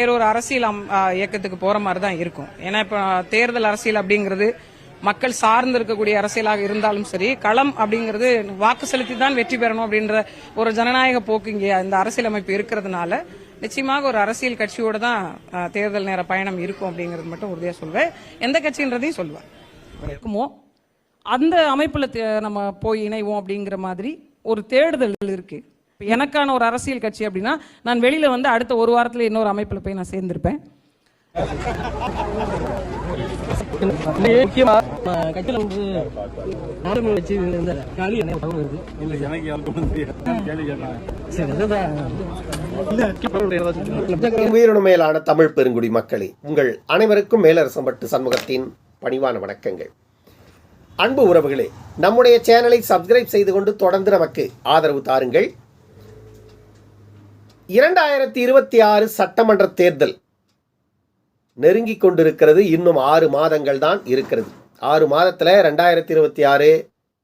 வேற ஒரு அரசியல் அம்- இயக்கத்துக்கு போற மாதிரி தான் இருக்கும். ஏன்னா இப்ப தேர்தல் அரசியல் அப்படிங்கிறது மக்கள் சார்ந்து இருக்கக்கூடிய அரசியலாக இருந்தாலும் சரி களம் அப்படிங்கிறது வாக்கு செலுத்தி தான் வெற்றி பெறணும் அப்படின்ற ஒரு ஜனநாயக போக்கு இங்கே இந்த அரசியலமைப்பு இருக்கிறதுனால நிச்சயமாக ஒரு அரசியல் கட்சியோட தான் தேர்தல் நேர பயணம் இருக்கும் அப்படிங்கிறது மட்டும் உறுதியாக சொல்வேன் எந்த கட்சின்றதையும் சொல்லுவேன். இருக்குமோ? அந்த அமைப்பில் தே- நம்ம போய் இணைவோம் அப்படிங்கிற மாதிரி ஒரு தேடுதல் இருக்கு. இப்ப எனக்கான ஒரு அரசியல் கட்சி அப்படின்னா நான் வெளியில வந்து அடுத்த ஒரு வாரத்துல இன்னொரு அமைப்புல போய் நான் சேர்ந்திருப்பேன். முக்கியமா நம்ம கட்சியில வந்து நாடு வச்சு இந்த காலி என்ன தகவல் வருது. இல்ல எனக்கு யாருக்கும் வந்து கேள்வி கேட்டாங்க சரி அதுதான். உயிரினு மேலான தமிழ் பெருங்குடி மக்களே உங்கள் அனைவருக்கும் மேலரசம்பட்டு சண்முகத்தின் பணிவான வணக்கங்கள். அன்பு உறவுகளே நம்முடைய சேனலை சப்ஸ்கிரைப் செய்து கொண்டு தொடர்ந்து நமக்கு ஆதரவு தாருங்கள். இரண்டாயிரத்தி இருபத்தி ஆறு சட்டமன்ற தேர்தல் நெருங்கிக் கொண்டிருக்கிறது. இன்னும் ஆறு மாதங்கள் தான் இருக்கிறது. ஆறு மாதத்தில் ரெண்டாயிரத்தி இருபத்தி ஆறு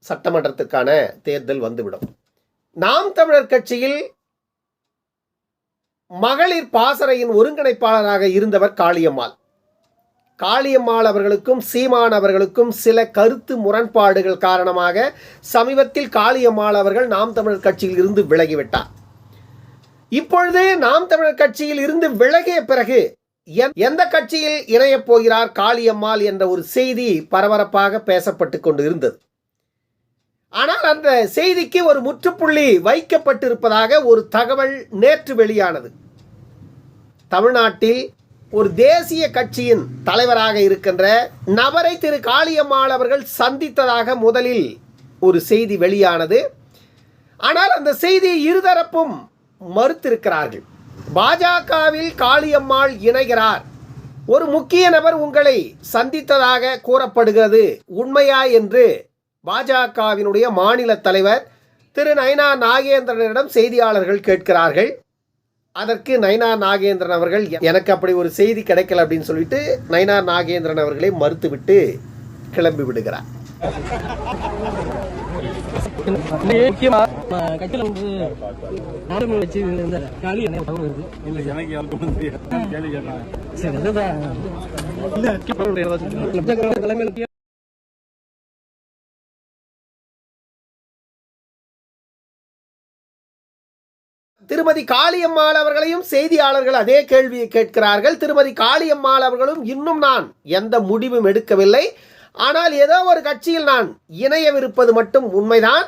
சட்டமன்றத்துக்கான தேர்தல் வந்துவிடும். நாம் தமிழர் கட்சியில் மகளிர் பாசறையின் ஒருங்கிணைப்பாளராக இருந்தவர் காளியம்மாள். காளியம்மாள் அவர்களுக்கும் சீமான் அவர்களுக்கும் சில கருத்து முரண்பாடுகள் காரணமாக சமீபத்தில் காளியம்மாள் அவர்கள் நாம் தமிழர் கட்சியில் இருந்து விலகிவிட்டார். இப்பொழுது நாம் தமிழர் கட்சியில் இருந்து விலகிய பிறகு எந்- எந்த கட்சியில் இணையப் போகிறார் காளியம்மாள் என்ற ஒரு செய்தி பரபரப்பாக பேசப்பட்டு கொண்டு இருந்தது ஆனால் அந்த செய்திக்கு ஒரு முற்றுப்புள்ளி வைக்கப்பட்டிருப்பதாக ஒரு தகவல் நேற்று வெளியானது. தமிழ்நாட்டில் ஒரு தேசிய கட்சியின் தலைவராக இருக்கின்ற நபரை திரு காளியம்மாள் அவர்கள் சந்தித்ததாக முதலில் ஒரு செய்தி வெளியானது. ஆனால் அந்த செய்தி இருதரப்பும் மறுத்திருக்கிறார்கள். பாஜகவில் காளியம்மாள் இணைகிறார். ஒரு முக்கிய நபர் உங்களை சந்தித்ததாக கூறப்படுகிறது. உண்மையா என்று பாஜகவினுடைய மாநில தலைவர் திரு நயனா நாகேந்திரனிடம் செய்தியாளர்கள் கேட்கிறார்கள். அதற்கு நயனா நாகேந்திரன் அவர்கள் எனக்கு அப்படி ஒரு செய்தி கிடைக்கல அப்படின்னு சொல்லிட்டு நயனா நாகேந்திரன் அவர்களை மறுத்துவிட்டு கிளம்பி விடுகிறார். முக்கியமா வந்து வச்சு இந்த காலி என்ன வருது இல்ல எனக்கு யாருக்கும் கேள்வி கேட்டாங்க சரி அதுதான் தலைமையில் திருமதி காளியம்மாள் அவர்களையும் செய்தியாளர்கள் அதே கேள்வியை கேட்கிறார்கள். திருமதி காளியம்மாள் அவர்களும் இன்னும் நான் எந்த முடிவும் எடுக்கவில்லை. ஆனால் ஏதோ ஒரு கட்சியில் நான் இணையவிருப்பது மட்டும் உண்மைதான்.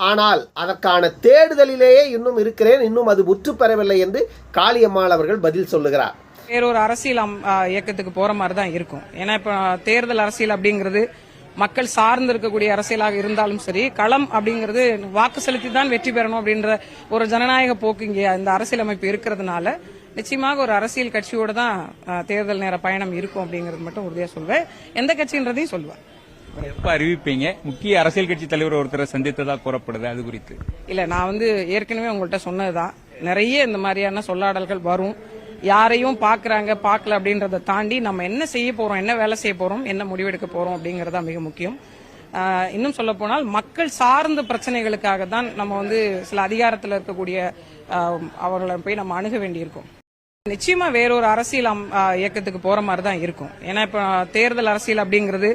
ஆனால் அதற்கான தேடுதலிலேயே இன்னும் இருக்கிறேன். இன்னும் அது முற்று பெறவில்லை என்று காளியம்மாள் அவர்கள் பதில் சொல்லுகிறார். வேறொரு அரசியல் அம்- இயக்கத்துக்கு போற மாதிரி தான் இருக்கும். ஏன்னா இப்ப தேர்தல் அரசியல் அப்படிங்கிறது மக்கள் சார்ந்து இருக்கக்கூடிய அரசியலாக இருந்தாலும் சரி களம் அப்படிங்கிறது வாக்கு செலுத்தி தான் வெற்றி பெறணும் அப்படின்ற ஒரு ஜனநாயக போக்கு இங்கே இந்த அரசியலமைப்பு இருக்கிறதுனால நிச்சயமாக ஒரு அரசியல் கட்சியோட தான் தேர்தல் நேர பயணம் இருக்கும் அப்படிங்கிறது மட்டும் உறுதியா சொல்வேன். எந்த கட்சின்றதையும் சொல்லுவேன் எப்ப அறிவிப்பீங்க? முக்கிய அரசியல் கட்சி தலைவர் ஒருத்தரை சந்தித்ததா கூறப்படுது அது குறித்து. இல்ல நான் வந்து ஏற்கனவே உங்கள்கிட்ட சொன்னதுதான். நிறைய இந்த மாதிரியான சொல்லாடல்கள் வரும். யாரையும் பாக்குறாங்க பார்க்கல அப்படின்றத தாண்டி நம்ம என்ன செய்ய போறோம் என்ன வேலை செய்ய போறோம் என்ன முடிவெடுக்க போறோம் அப்படிங்கறதா மிக முக்கியம். இன்னும் சொல்ல போனால் மக்கள் சார்ந்த பிரச்சனைகளுக்காக தான் நம்ம வந்து சில அதிகாரத்தில் இருக்கக்கூடிய அவர்களை போய் நம்ம அணுக வேண்டியிருக்கும். நிச்சயமா வேறொரு அரசியல் இயக்கத்துக்கு போற மாதிரி தான் இருக்கும். ஏன்னா இப்ப தேர்தல் அரசியல் அப்படிங்கிறது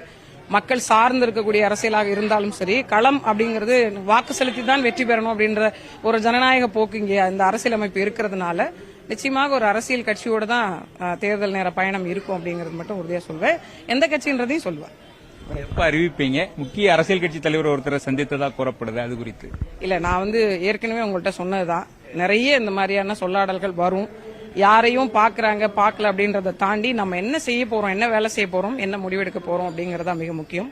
மக்கள் சார்ந்து இருக்கக்கூடிய அரசியலாக இருந்தாலும் சரி களம் அப்படிங்கிறது வாக்கு செலுத்தி தான் வெற்றி பெறணும் அப்படின்ற ஒரு ஜனநாயக போக்கு இங்கே இந்த அரசியலமைப்பு இருக்கிறதுனால நிச்சயமாக ஒரு அரசியல் கட்சியோட தான் தேர்தல் நேர பயணம் இருக்கும் அப்படிங்கிறது மட்டும் உறுதியா சொல்வேன். எந்த கட்சின்றதையும் சொல்லுவேன். எப்ப அறிவிப்பீங்க? முக்கிய அரசியல் கட்சி தலைவர் ஒருத்தரை சந்தித்ததா கூறப்படுது அது குறித்து. இல்ல நான் வந்து ஏற்கனவே உங்கள்கிட்ட சொன்னதுதான். நிறைய இந்த மாதிரியான சொல்லாடல்கள் வரும். யாரையும் பாக்குறாங்க பார்க்கல அப்படின்றத தாண்டி நம்ம என்ன செய்ய போறோம் என்ன வேலை செய்ய போறோம் என்ன முடிவெடுக்க போறோம் அப்படிங்கறதா மிக முக்கியம்.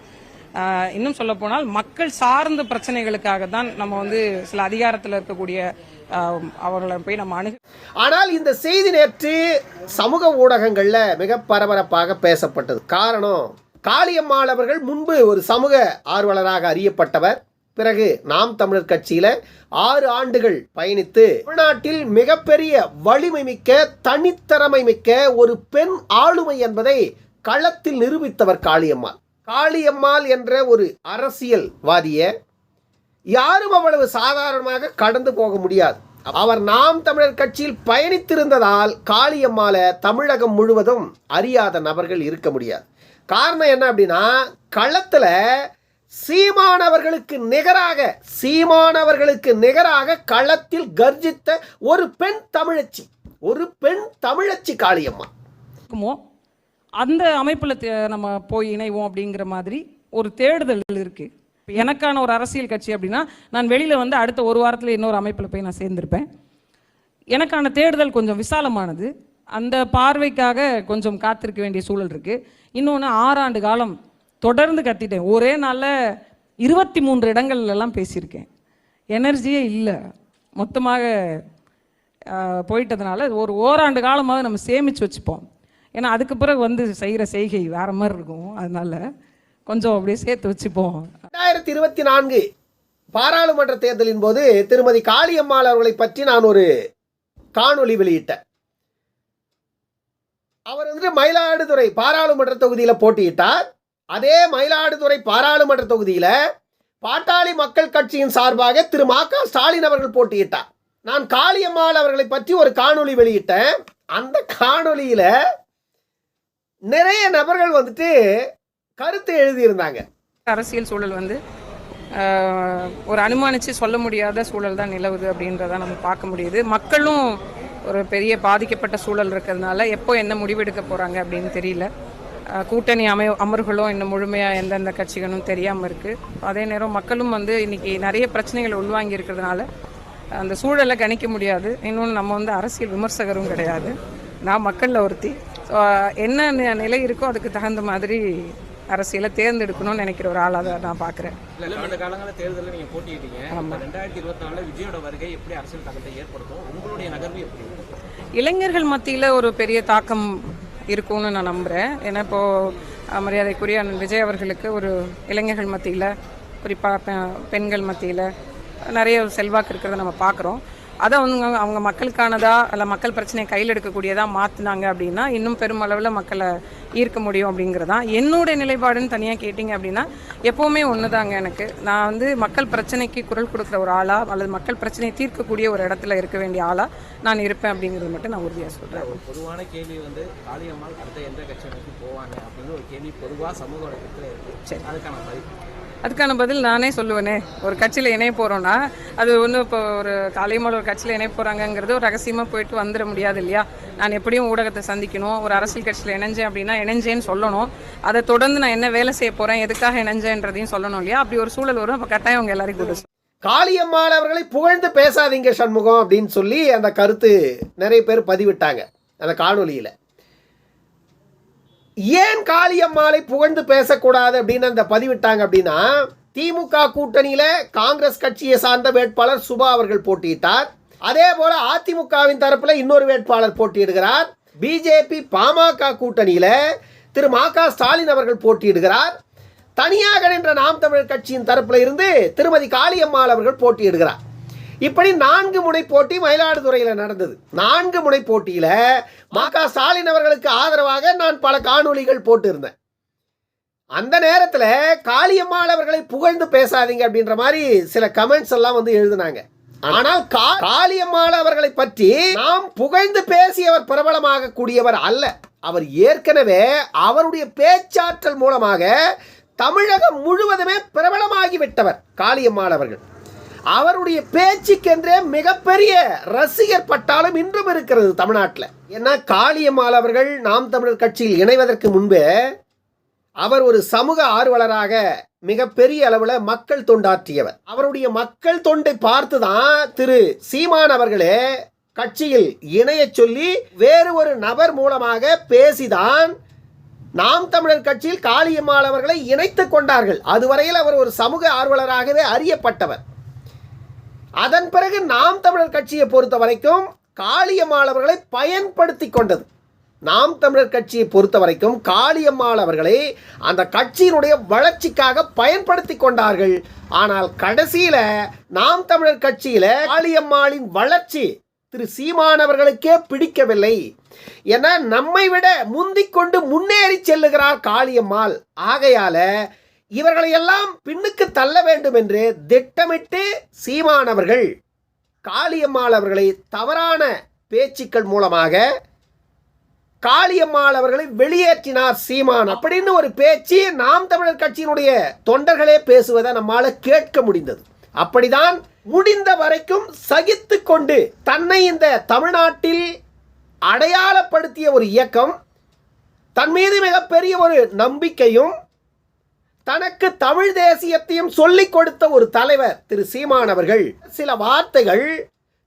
இன்னும் சொல்ல போனால் மக்கள் சார்ந்த பிரச்சனைகளுக்காக தான் நம்ம வந்து சில அதிகாரத்தில் இருக்கக்கூடிய அவர்களை போய் நம்ம அணுகு ஆனால் இந்த செய்தி நேற்று சமூக ஊடகங்களில் மிக பரபரப்பாக பேசப்பட்டது. காரணம் காளியம்மாள் அவர்கள் முன்பு ஒரு சமூக ஆர்வலராக அறியப்பட்டவர். பிறகு நாம் தமிழர் கட்சியில ஆறு ஆண்டுகள் பயணித்து தமிழ்நாட்டில் மிகப்பெரிய வலிமை மிக்க தனித்திறமை மிக்க ஒரு பெண் ஆளுமை என்பதை களத்தில் நிரூபித்தவர் காளியம்மாள். காளியம்மாள் என்ற ஒரு அரசியல்வாதிய யாரும் அவ்வளவு சாதாரணமாக கடந்து போக முடியாது. அவர் நாம் தமிழர் கட்சியில் பயணித்திருந்ததால் காளியம்மாளை தமிழகம் முழுவதும் அறியாத நபர்கள் இருக்க முடியாது. காரணம் என்ன அப்படின்னா களத்தில் சீமானவர்களுக்கு நிகராக சீமானவர்களுக்கு நிகராக களத்தில் கர்ஜித்த ஒரு பெண் தமிழச்சி ஒரு பெண் தமிழச்சி காளியம்மா. இருக்குமோ? அந்த அமைப்பில் நம்ம போய் இணைவோம் அப்படிங்கிற மாதிரி ஒரு தேடுதல் இருக்கு. எனக்கான ஒரு அரசியல் கட்சி அப்படின்னா நான் வெளியில் வந்து அடுத்த ஒரு வாரத்தில் இன்னொரு அமைப்பில் போய் நான் சேர்ந்திருப்பேன். எனக்கான தேடுதல் கொஞ்சம் விசாலமானது. அந்த பார்வைக்காக கொஞ்சம் காத்திருக்க வேண்டிய சூழல் இருக்குது இன்னொன்று ஆறாண்டு காலம் தொடர்ந்து கத்திட்டேன். ஒரே நாளில் இருபத்தி மூன்று இடங்கள்லாம் பேசியிருக்கேன். எனர்ஜியே இல்லை. மொத்தமாக போயிட்டதுனால ஒரு ஓராண்டு காலமாக நம்ம சேமித்து வச்சுப்போம். ஏன்னா அதுக்கு பிறகு வந்து செய்கிற செய்கை வேற மாதிரி இருக்கும். அதனால கொஞ்சம் அப்படியே சேர்த்து வச்சுப்போம். ரெண்டாயிரத்தி இருபத்தி நான்கு பாராளுமன்ற தேர்தலின் போது திருமதி காளியம்மாள் அவர்களை பற்றி நான் ஒரு காணொளி வெளியிட்டேன். அவர் வந்துட்டு மயிலாடுதுறை பாராளுமன்ற தொகுதியில் போட்டியிட்டார். அதே மயிலாடுதுறை பாராளுமன்ற தொகுதியில் பாட்டாளி மக்கள் கட்சியின் சார்பாக திரு மா க ஸ்டாலின் அவர்கள் போட்டியிட்டார். நான் காளியம்மாள் அவர்களை பற்றி ஒரு காணொளி வெளியிட்டேன். அந்த காணொளியில் நிறைய நபர்கள் வந்துட்டு கருத்து எழுதியிருந்தாங்க. அரசியல் சூழல் வந்து ஒரு அனுமானித்து சொல்ல முடியாத சூழல் தான் நிலவுது அப்படின்றத நம்ம பார்க்க முடியுது. மக்களும் ஒரு பெரிய பாதிக்கப்பட்ட சூழல் இருக்கிறதுனால எப்போ என்ன முடிவெடுக்க போகிறாங்க அப்படின்னு தெரியல. கூட்டணி அமை அமர்களும் இன்னும் முழுமையாக எந்தெந்த கட்சிகளும் தெரியாமல் இருக்குது அதே நேரம் மக்களும் வந்து இன்னைக்கு நிறைய பிரச்சனைகள் உள்வாங்கி இருக்கிறதுனால அந்த சூழலை கணிக்க முடியாது. இன்னொன்று நம்ம வந்து அரசியல் விமர்சகரும் கிடையாது. நான் மக்களில் ஒருத்தி. ஸோ என்ன நிலை இருக்கோ அதுக்கு தகுந்த மாதிரி அரசியலை தேர்ந்தெடுக்கணும்னு நினைக்கிற ஒரு ஆளாக தான் நான் பார்க்குறேன் கடந்த காலங்களில் தேர்தலில் நீங்க போட்டியிட்டீங்க இப்ப ரெண்டாயிரத்தி இருபத்தி நாலுல விஜயோட வருகை எப்படி அரசியல் தாக்கத்தை ஏற்படுத்தும்? உங்களுடைய நகர்வு எப்படி? இளைஞர்கள் மத்தியில் ஒரு பெரிய தாக்கம் இருக்கும்னு நான் நம்புகிறேன் ஏன்னா இப்போது மரியாதைக்குரிய அண்ணன் விஜய் அவர்களுக்கு ஒரு இளைஞர்கள் மத்தியில் குறிப்பாக பெண்கள் மத்தியில் நிறைய ஒரு செல்வாக்கு இருக்கிறத நம்ம பார்க்குறோம். அதை அவங்க அவங்க மக்களுக்கானதா அல்ல மக்கள் பிரச்சனையை கையில் எடுக்கக்கூடியதா மாற்றினாங்க அப்படின்னா இன்னும் பெருமளவில் மக்களை ஈர்க்க முடியும் அப்படிங்கிறது தான் என்னுடைய நிலைப்பாடுன்னு தனியாக கேட்டிங்க அப்படின்னா எப்போவுமே ஒன்று தாங்க எனக்கு. நான் வந்து மக்கள் பிரச்சனைக்கு குரல் கொடுக்குற ஒரு ஆளா அல்லது மக்கள் பிரச்சனையை தீர்க்கக்கூடிய ஒரு இடத்துல இருக்க வேண்டிய ஆளா நான் இருப்பேன் அப்படிங்கிறது மட்டும் நான் உறுதியாக சொல்கிறேன் ஒரு பொதுவான கேள்வி வந்து காளியம்மாள் அடுத்த எந்த கட்சி போவாங்க? அப்படின்னு ஒரு கேள்வி பொதுவா சமூக வலைத்தளத்துல இருக்கு. அதுக்கான பதில். அதுக்கான பதில் நானே சொல்லுவேனே. ஒரு கட்சியில் இணைய போகிறோன்னா அது ஒன்றும் இப்போ ஒரு காலையமோட ஒரு கட்சியில் இணைய போகிறாங்கங்கிறது ஒரு ரகசியமாக போயிட்டு வந்துட முடியாது இல்லையா? நான் எப்படியும் ஊடகத்தை சந்திக்கணும் ஒரு அரசியல் கட்சியில் இணைஞ்சேன் அப்படின்னா இணைஞ்சேன்னு சொல்லணும். அதை தொடர்ந்து நான் என்ன வேலை செய்ய போகிறேன் எதுக்காக இணைஞ்சேன்றதையும் சொல்லணும் இல்லையா? அப்படி ஒரு சூழல் வரும். அப்போ கட்டாயம் அவங்க எல்லாரையும் கூட காளியம்மாள் அவர்களை புகழ்ந்து பேசாதீங்க சண்முகம் அப்படின்னு சொல்லி அந்த கருத்து நிறைய பேர் பதிவிட்டாங்க. அந்த காணொலியில். ஏன் காளியம்மாளை புகழ்ந்து பேசக்கூடாது அப்படின்னு அந்த பதிவிட்டாங்க அப்படின்னா திமுக கூட்டணியில காங்கிரஸ் கட்சியை சார்ந்த வேட்பாளர் சுபா அவர்கள் போட்டியிட்டார். அதே போல அதிமுகவின் தரப்புல இன்னொரு வேட்பாளர் போட்டியிடுகிறார். பிஜேபி பாமக கூட்டணியில திரு மா க ஸ்டாலின் அவர்கள் போட்டியிடுகிறார். தனியாக நின்ற நாம் தமிழர் கட்சியின் தரப்புல இருந்து திருமதி காளியம்மாள் அவர்கள் போட்டியிடுகிறார். இப்படி நான்கு முனை போட்டி மயிலாடுதுறையில் நடந்தது. நான்கு முனை போட்டியில் மா க ஸ்டாலின் அவர்களுக்கு ஆதரவாக நான் பல காணொளிகள் போட்டிருந்தேன். அந்த நேரத்தில் காளியம்மாள் அவர்களை புகழ்ந்து பேசாதீங்க அப்படின்ற மாதிரி சில கமெண்ட்ஸ் எல்லாம் வந்து எழுதினாங்க. ஆனால் காளியம்மாள் அவர்களை பற்றி நாம் புகழ்ந்து பேசி அவர் பிரபலமாக கூடியவர் அல்ல. அவர் ஏற்கனவே அவருடைய பேச்சாற்றல் மூலமாக தமிழகம் முழுவதுமே பிரபலமாகிவிட்டவர் காளியம்மாள் அவர்கள். அவருடைய பேச்சுக்கென்றே மிகப்பெரிய ரசிகர் பட்டாலும் இன்றும் இருக்கிறது தமிழ்நாட்டில். ஏன்னா காளியம்மாள் அவர்கள் நாம் தமிழர் கட்சியில் இணைவதற்கு முன்பே அவர் ஒரு சமூக ஆர்வலராக மிகப்பெரிய அளவில் மக்கள் தொண்டாற்றியவர். அவருடைய மக்கள் தொண்டை பார்த்து தான் திரு சீமான் அவர்களே கட்சியில் இணையச் சொல்லி வேறு ஒரு நபர் மூலமாக பேசிதான் நாம் தமிழர் கட்சியில் காளியம்மாள் அவர்களை இணைத்து கொண்டார்கள். அதுவரையில் அவர் ஒரு சமூக ஆர்வலராகவே அறியப்பட்டவர். அதன் பிறகு நாம் தமிழர் கட்சியை பொறுத்த வரைக்கும் காளியம்மாள் அவர்களை பயன்படுத்தி கொண்டது. நாம் தமிழர் கட்சியை பொறுத்த வரைக்கும் காளியம்மாள் அவர்களை அந்த கட்சியினுடைய வளர்ச்சிக்காக பயன்படுத்தி கொண்டார்கள். ஆனால் கடைசியில நாம் தமிழர் கட்சியில காளியம்மாளின் வளர்ச்சி திரு சீமான் அவர்களுக்கே பிடிக்கவில்லை. என நம்மை விட முந்திக் கொண்டு முன்னேறி செல்லுகிறார் காளியம்மாள். ஆகையால இவர்களை எல்லாம் பின்னுக்கு தள்ள வேண்டும் என்று திட்டமிட்டு சீமானவர்கள் காளியம்மாள் அவர்களை தவறான பேச்சுக்கள் மூலமாக காளியம்மாள் அவர்களை வெளியேற்றினார் சீமான் அப்படின்னு ஒரு பேச்சு நாம் தமிழர் கட்சியினுடைய தொண்டர்களே பேசுவதை நம்மால கேட்க முடிந்தது. அப்படிதான் முடிந்த வரைக்கும் சகித்து கொண்டு தன்னை இந்த தமிழ்நாட்டில் அடையாளப்படுத்திய ஒரு இயக்கம் தன் மீது மிகப்பெரிய ஒரு நம்பிக்கையும் தனக்கு தமிழ் தேசியத்தையும் சொல்லிக் கொடுத்த ஒரு தலைவர் திரு சீமான் அவர்கள். சில வார்த்தைகள்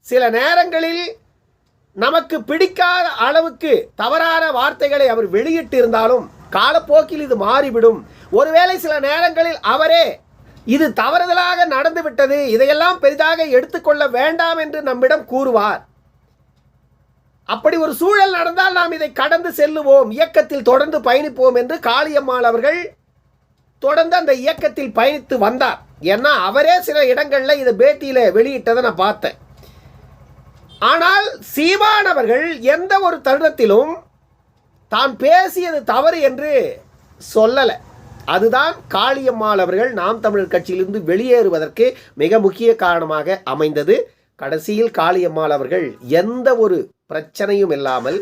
சில நேரங்களில் நமக்கு பிடிக்காத அளவுக்கு தவறான வார்த்தைகளை அவர் வெளியிட்டு இருந்தாலும் காலப்போக்கில் இது மாறிவிடும். ஒருவேளை சில நேரங்களில் அவரே இது தவறுதலாக நடந்துவிட்டது இதையெல்லாம் பெரிதாக எடுத்துக்கொள்ள வேண்டாம் என்று நம்மிடம் கூறுவார். அப்படி ஒரு சூழல் நடந்தால் நாம் இதை கடந்து செல்லுவோம் இயக்கத்தில் தொடர்ந்து பயணிப்போம் என்று காளியம்மாள் அவர்கள் தொடர்ந்து அந்த இயக்கத்தில் பயணித்து வந்தார். ஏன்னா அவரே சில இடங்களில் இதை பேட்டியில் வெளியிட்டதை நான் பார்த்தேன். ஆனால் சீமான் அவர்கள் எந்த ஒரு தருணத்திலும் தான் பேசியது தவறு என்று சொல்லலை. அதுதான் காளியம்மாள் அவர்கள் நாம் தமிழர் கட்சியிலிருந்து வெளியேறுவதற்கு மிக முக்கிய காரணமாக அமைந்தது. கடைசியில் காளியம்மாள் அவர்கள் எந்த ஒரு பிரச்சனையும் இல்லாமல்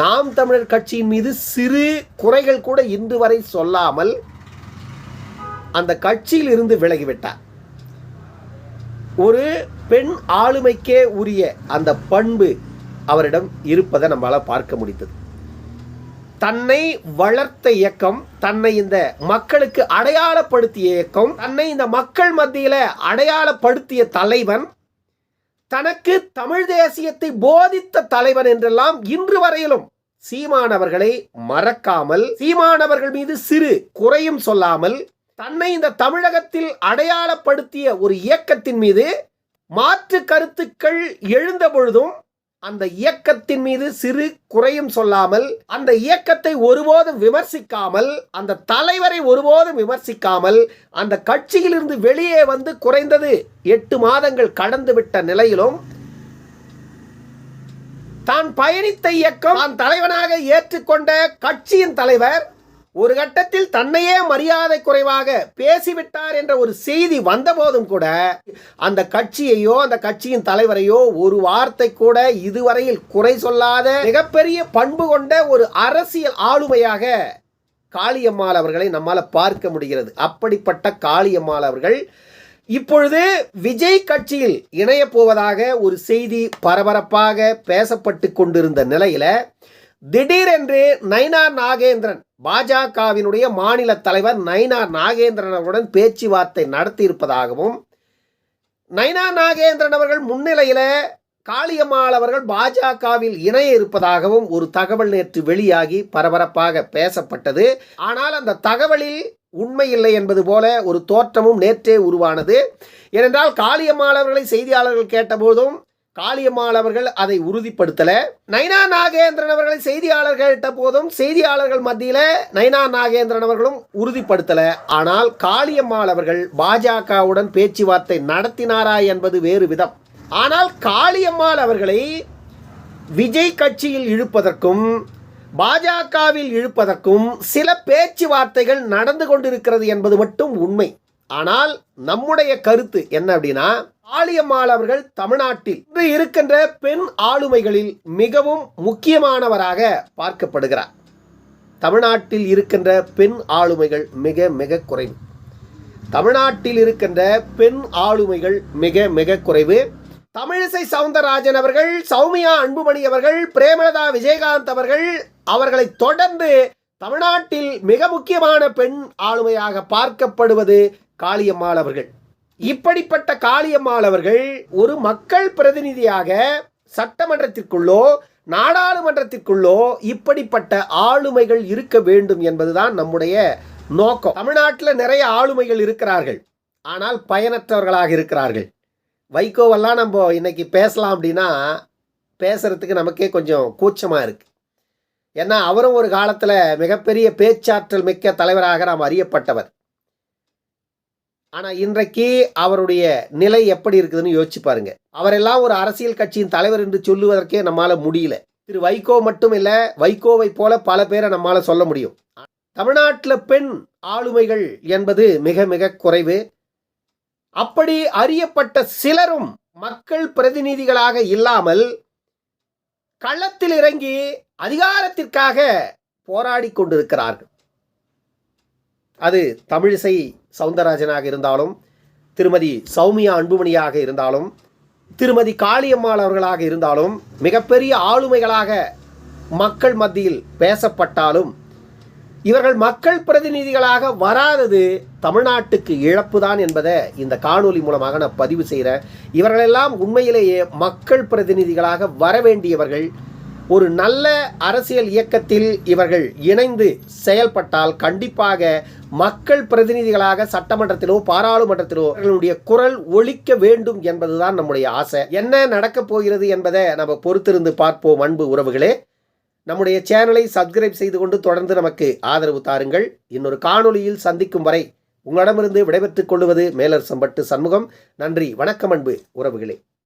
நாம் தமிழர் கட்சியின் மீது சிறு குறைகள் கூட இன்று வரை சொல்லாமல் அந்த கட்சியில் இருந்து விலகிவிட்டார். ஒரு பெண் ஆளுமைக்கே உரிய அந்த பண்பு அவரிடம் இருப்பதை நம்மளால் பார்க்க முடிந்தது. தன்னை வளர்த்த இயக்கம் தன்னை இந்த மக்களுக்கு அடையாளப்படுத்திய இயக்கம் தன்னை இந்த மக்கள் மத்தியில் அடையாளப்படுத்திய தலைவன் தனக்கு தமிழ் தேசியத்தை போதித்த தலைவன் என்றெல்லாம் இன்று வரையிலும் சீமானவர்களை மறக்காமல் சீமானவர்கள் மீது சிறு குறையும் சொல்லாமல் தன்னை இந்த தமிழகத்தில் அடையாளப்படுத்திய ஒரு இயக்கத்தின் மீது மாற்று கருத்துக்கள் எழுந்த பொழுதும் அந்த இயக்கத்தின் மீது சிறு குறையும் சொல்லாமல் அந்த இயக்கத்தை ஒருபோதும் விமர்சிக்காமல் அந்த தலைவரை ஒருபோதும் விமர்சிக்காமல் அந்த கட்சியிலிருந்து வெளியே வந்து குறைந்தது எட்டு மாதங்கள் கடந்துவிட்ட நிலையிலும் தான் பயணித்த இயக்கம் தான் தலைவனாக ஏற்றுக்கொண்ட கட்சியின் தலைவர் ஒரு கட்டத்தில் தன்னையே மரியாதை குறைவாக பேசிவிட்டார் என்ற ஒரு செய்தி வந்தபோதும் கூட அந்த கட்சியையோ அந்த கட்சியின் தலைவரையோ ஒரு வார்த்தை கூட இதுவரையில் குறை சொல்லாத மிகப்பெரிய பண்பு கொண்ட ஒரு அரசியல் ஆளுமையாக காளியம்மாள் அவர்களை நம்மால் பார்க்க முடிகிறது. அப்படிப்பட்ட காளியம்மாள் அவர்கள் இப்பொழுது விஜய் கட்சியில் இணைய போவதாக ஒரு செய்தி பரபரப்பாக பேசப்பட்டு கொண்டிருந்த நிலையில திடீரென்று நைனார் நாகேந்திரன் பாஜகவினுடைய மாநில தலைவர் நைனார் நாகேந்திரன் அவருடன் பேச்சுவார்த்தை நடத்தியிருப்பதாகவும் நைனார் நாகேந்திரன் அவர்கள் முன்னிலையில் காளியம்மாள் அவர்கள் பாஜகவில் இணைய இருப்பதாகவும் ஒரு தகவல் நேற்று வெளியாகி பரபரப்பாக பேசப்பட்டது. ஆனால் அந்த தகவலில் உண்மை இல்லை என்பது போல ஒரு தோற்றமும் நேற்றே உருவானது. ஏனென்றால் காளியம்மாள் அவர்களை செய்தியாளர்கள் கேட்டபோதும் காளியம்மாள் அவர்கள் அதை உறுதிப்படுத்தல. நைனா நாகேந்திரன் அவர்களை செய்தியாளர்கள்ட்ட போதும் செய்தியாளர்கள் மத்தியில நைனா நாகேந்திரன் அவர்களும் உறுதிப்படுத்தல. ஆனால் காளியம்மாள் அவர்கள் பாஜகவுடன் பேச்சுவார்த்தை நடத்தினாரா என்பது வேறு விதம். ஆனால் காளியம்மாள் அவர்களை விஜய் கட்சியில் இழுப்பதற்கும் பாஜகவில் இழுப்பதற்கும் சில பேச்சுவார்த்தைகள் நடந்து கொண்டிருக்கிறது என்பது மட்டும் உண்மை. ஆனால் நம்முடைய கருத்து என்ன அப்படின்னா ஆலியம்மாள் அவர்கள் தமிழ்நாட்டில் இன்று இருக்கின்ற பெண் ஆளுமைகளில் மிகவும் முக்கியமானவராக பார்க்கப்படுகிறார். தமிழ்நாட்டில் இருக்கின்ற பெண் ஆளுமைகள் மிக மிக குறைவு. தமிழ்நாட்டில் இருக்கின்ற பெண் ஆளுமைகள் மிக மிக குறைவு. தமிழிசை சவுந்தரராஜன் அவர்கள் சௌமியா அன்புமணி அவர்கள் பிரேமலதா விஜயகாந்த் அவர்கள் அவர்களை தொடர்ந்து தமிழ்நாட்டில் மிக முக்கியமான பெண் ஆளுமையாக பார்க்கப்படுவது காளியம்மாள் அவர்கள். இப்படிப்பட்ட காளியம்மாள் அவர்கள் ஒரு மக்கள் பிரதிநிதியாக சட்டமன்றத்திற்குள்ளோ நாடாளுமன்றத்திற்குள்ளோ இப்படிப்பட்ட ஆளுமைகள் இருக்க வேண்டும் என்பதுதான் நம்முடைய நோக்கம். தமிழ்நாட்டில் நிறைய ஆளுமைகள் இருக்கிறார்கள். ஆனால் பயனற்றவர்களாக இருக்கிறார்கள். வைகோவெல்லாம் நம்ம இன்னைக்கு பேசலாம் அப்படின்னா பேசுறதுக்கு நமக்கே கொஞ்சம் கூச்சமாக இருக்கு. ஏன்னா அவரும் ஒரு காலத்தில் மிகப்பெரிய பேச்சாற்றல் மிக்க தலைவராக நாம் அறியப்பட்டவர். ஆனால் இன்றைக்கு அவருடைய நிலை எப்படி இருக்குதுன்னு யோசிச்சு பாருங்க. அவரெல்லாம் ஒரு அரசியல் கட்சியின் தலைவர் என்று சொல்லுவதற்கே நம்மால் முடியல. திரு வைகோ மட்டும் இல்லை வைகோவை போல பல பேரை நம்மால் சொல்ல முடியும். தமிழ்நாட்டில் பெண் ஆளுமைகள் என்பது மிக மிக குறைவு. அப்படி அறியப்பட்ட சிலரும் மக்கள் பிரதிநிதிகளாக இல்லாமல் களத்தில் இறங்கி அதிகாரத்திற்காக போராடி கொண்டிருக்கிறார்கள். அது தமிழிசை சவுந்தரராஜனாக இருந்தாலும் திருமதி சௌமியா அன்புமணியாக இருந்தாலும் திருமதி காளியம்மாள் அவர்களாக இருந்தாலும் மிகப்பெரிய ஆளுமைகளாக மக்கள் மத்தியில் பேசப்பட்டாலும் இவர்கள் மக்கள் பிரதிநிதிகளாக வராதது தமிழ்நாட்டுக்கு இழப்பு தான் என்பதை இந்த காணொலி மூலமாக நான் பதிவு செய்கிறேன். இவர்களெல்லாம் உண்மையிலேயே மக்கள் பிரதிநிதிகளாக வர வேண்டியவர்கள் ஒரு நல்ல அரசியல் இயக்கத்தில் இவர்கள் இணைந்து செயல்பட்டால் கண்டிப்பாக மக்கள் பிரதிநிதிகளாக சட்டமன்றத்திலோ பாராளுமன்றத்திலோ அவர்களுடைய குரல் ஒழிக்க வேண்டும் என்பதுதான் நம்முடைய ஆசை. என்ன நடக்கப் போகிறது என்பதை நம்ம பொறுத்திருந்து பார்ப்போம் அன்பு உறவுகளே. நம்முடைய சேனலை சப்ஸ்கிரைப் செய்து கொண்டு தொடர்ந்து நமக்கு ஆதரவு தாருங்கள். இன்னொரு காணொலியில் சந்திக்கும் வரை உங்களிடமிருந்து விடைபெற்றுக் கொள்வது மேலர் சம்பட்டு சண்முகம். நன்றி வணக்கம் அன்பு உறவுகளே.